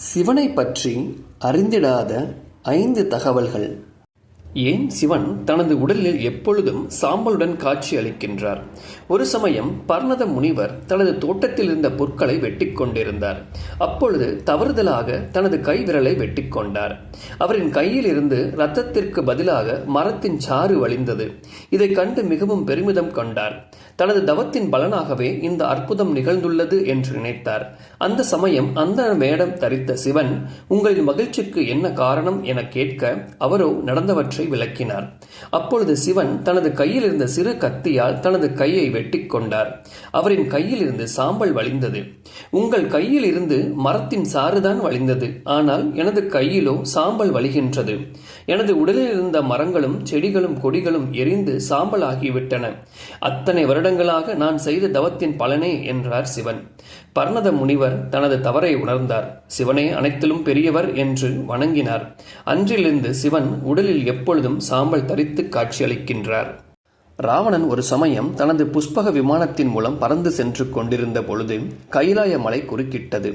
சிவனை பற்றி அறிந்திடாத ஐந்து தகவல்கள். ஏன் சிவன் தனது உடலில் எப்பொழுதும் சாம்பலுடன் காட்சி அளிக்கின்றார்? ஒரு சமயம் பர்ணத முனிவர் தனது தோட்டத்தில் இருந்த பொருட்களை வெட்டிக் கொண்டிருந்தார். அப்பொழுது தவறுதலாக தனது கை விரலை வெட்டிக் கொண்டார். அவரின் கையில் இருந்து ரத்தத்திற்கு பதிலாக மரத்தின் சாறு வழிந்தது. இதை கண்டு மிகவும் பெருமிதம் கொண்டார். தனது தவத்தின் பலனாகவே இந்த அற்புதம் நிகழ்ந்துள்ளது என்று நினைத்தார். அந்த சமயம் அந்த வேடம் தரித்த சிவன் உங்களின் மகிழ்ச்சிக்கு என்ன காரணம்? என கேட்க அவரோ நடந்தவற்றை விளக்கினார். அப்பொழுது சிவன் தனது கையில் இருந்த சிறு கத்தியால் தனது கையை வெட்டிக் கொண்டார். அவரின் கையில் இருந்து சாம்பல் வழிந்தது. உங்கள் கையில் இருந்து மரத்தின் சாறுதான் வழிந்தது. ஆனால் எனது கையிலோ சாம்பல் வழிகின்றது. எனது உடலில் இருந்த மரங்களும் செடிகளும் கொடிகளும் எரிந்து சாம்பல் ஆகிவிட்டன அத்தனை வருடங்களாக நான் செய்த தவத்தின் பலனே என்றார் சிவன். பர்ணத முனிவர் தனது தவறை உணர்ந்தார். சிவனே அனைத்திலும் பெரியவர் என்று வணங்கினார். அன்றிலிருந்து சிவன் உடலில் எப்பொழுதும் சாம்பல் தரித்து காட்சியளிக்கின்றார். ராவணன் ஒரு சமயம் தனது புஷ்பக விமானத்தின் மூலம் பறந்து சென்று கொண்டிருந்த பொழுது கைலாய மலை குறுக்கிட்டது.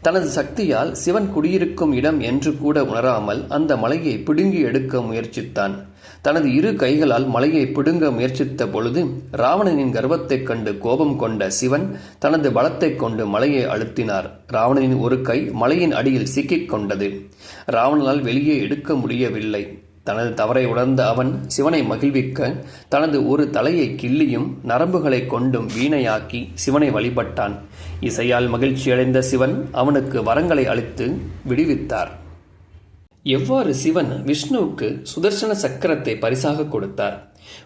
தனது சக்தியால் சிவன் குடியிருக்கும் இடம் என்று கூட உணராமல் அந்த மலையை பிடுங்கி எடுக்க முயற்சித்தான். தனது இரு கைகளால் மலையை பிடுங்க முயற்சித்த பொழுது ராவணனின் கர்வத்தைக் கண்டு கோபம் கொண்ட சிவன் தனது பலத்தைக் கொண்டு மலையை அழுத்தினார். ராவணனின் ஒரு கை மலையின் அடியில் சிக்கிக் கொண்டது. ராவணனால் வெளியே எடுக்க முடியவில்லை. தனது தவறை உணர்ந்த அவன் சிவனை மகிழ்விக்க தனது ஒரு தலையை கிள்ளியும் நரம்புகளை கொண்டும் வீணையாக்கி சிவனை வழிபட்டான். இசையால் மகிழ்ச்சியடைந்த சிவன் அவனுக்கு வரங்களை அளித்து விடுவித்தார். எவ்வாறு சிவன் விஷ்ணுவுக்கு சுதர்சன சக்கரத்தை பரிசாக கொடுத்தார்?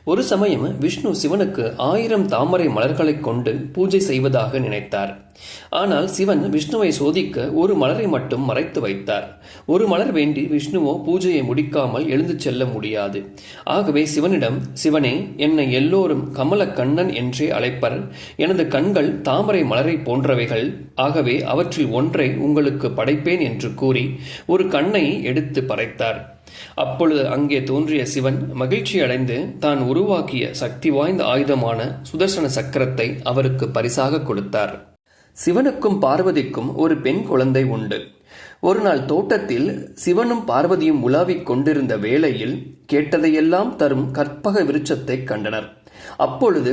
ஒரு சமயம் விஷ்ணு சிவனுக்கு ஆயிரம் தாமரை மலர்களைக் கொண்டு பூஜை செய்வதாக நினைத்தார். ஆனால் சிவன் விஷ்ணுவை சோதிக்க ஒரு மலரை மட்டும் மறைத்து வைத்தார். ஒரு மலர் வேண்டி விஷ்ணுவோ பூஜையை முடிக்காமல் எழுந்து செல்ல முடியாது. ஆகவே சிவனிடம் சிவனே என்னை எல்லோரும் கமல கண்ணன் என்றே அழைப்பர். எனது கண்கள் தாமரை மலரை போன்றவைகள். ஆகவே அவற்றில் ஒன்றை உங்களுக்கு படைப்பேன் என்று கூறி ஒரு கண்ணை எடுத்து பறைத்தார் அப்பொழுது அங்கே தோன்றிய சிவன் மகிழ்ச்சி அடைந்து தான் உருவாக்கிய சக்தி வாய்ந்த ஆயுதமான சுதர்சன சக்கரத்தை அவருக்கு பரிசாக கொடுத்தார். சிவனுக்கும் பார்வதிக்கும் ஒரு பெண் குழந்தை உண்டு. ஒரு நாள் தோட்டத்தில் சிவனும் பார்வதியும் உலாவிக் கொண்டிருந்த வேளையில் கேட்டதையெல்லாம் தரும் கற்பக விருட்சத்தை கண்டனர். அப்பொழுது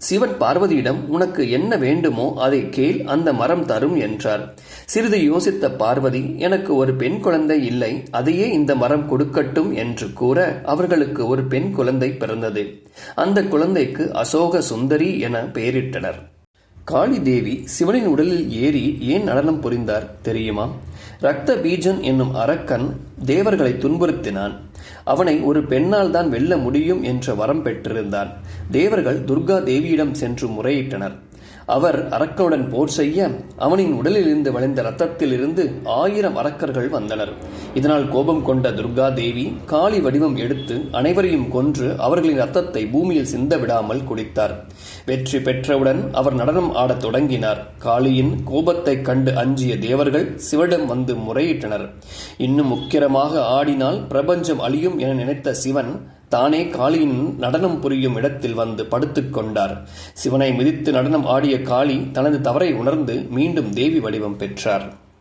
சிவன் பார்வதியிடம் உனக்கு என்ன வேண்டுமோ அதை கேள் அந்த மரம் தரும் என்றார். சிறிது யோசித்த பார்வதி எனக்கு ஒரு பெண் குழந்தை இல்லை அதையே இந்த மரம் கொடுக்கட்டும் என்று கூற அவர்களுக்கு ஒரு பெண் குழந்தை பிறந்தது. அந்த குழந்தைக்கு அசோக சுந்தரி என பெயரிட்டனர். காளி தேவி சிவனின் உடலில் ஏறி ஏன் நடனம் புரிந்தார் தெரியுமா? ரத்த பீஜன் என்னும் அரக்கன் தேவர்களை துன்புறுத்தினான். அவனை ஒரு பெண்ணால் தான் வெல்ல முடியும் என்ற வரம் பெற்றிருந்தான். தேவர்கள் துர்கா தேவியிடம் சென்று முறையிட்டனர். அவர் அரக்கனுடன் போர் செய்ய அவனின் உடலில் இருந்து வளைந்த ரத்தத்தில் இருந்து ஆயிரம் அரக்கர்கள் வந்தனர். இதனால் கோபம் கொண்ட துர்கா தேவி காளி வடிவம் எடுத்து அனைவரையும் கொன்று அவர்களின் ரத்தத்தை பூமியில் சிந்த விடாமல் குடித்தார். வெற்றி பெற்றவுடன் அவர் நடனம் ஆடத் தொடங்கினார். காளியின் கோபத்தைக் கண்டு அஞ்சிய தேவர்கள் சிவடம் வந்து முறையிட்டனர். இன்னும் உக்கிரமாக ஆடினால் பிரபஞ்சம் அழியும் என நினைத்த சிவன் தானே காளியின் நடனம் புரியும் இடத்தில் வந்து படுத்துக் கொண்டார். சிவனை மிதித்து நடனம் ஆடிய காளி தனது தவறை உணர்ந்து மீண்டும் தேவி வடிவம் பெற்றார்.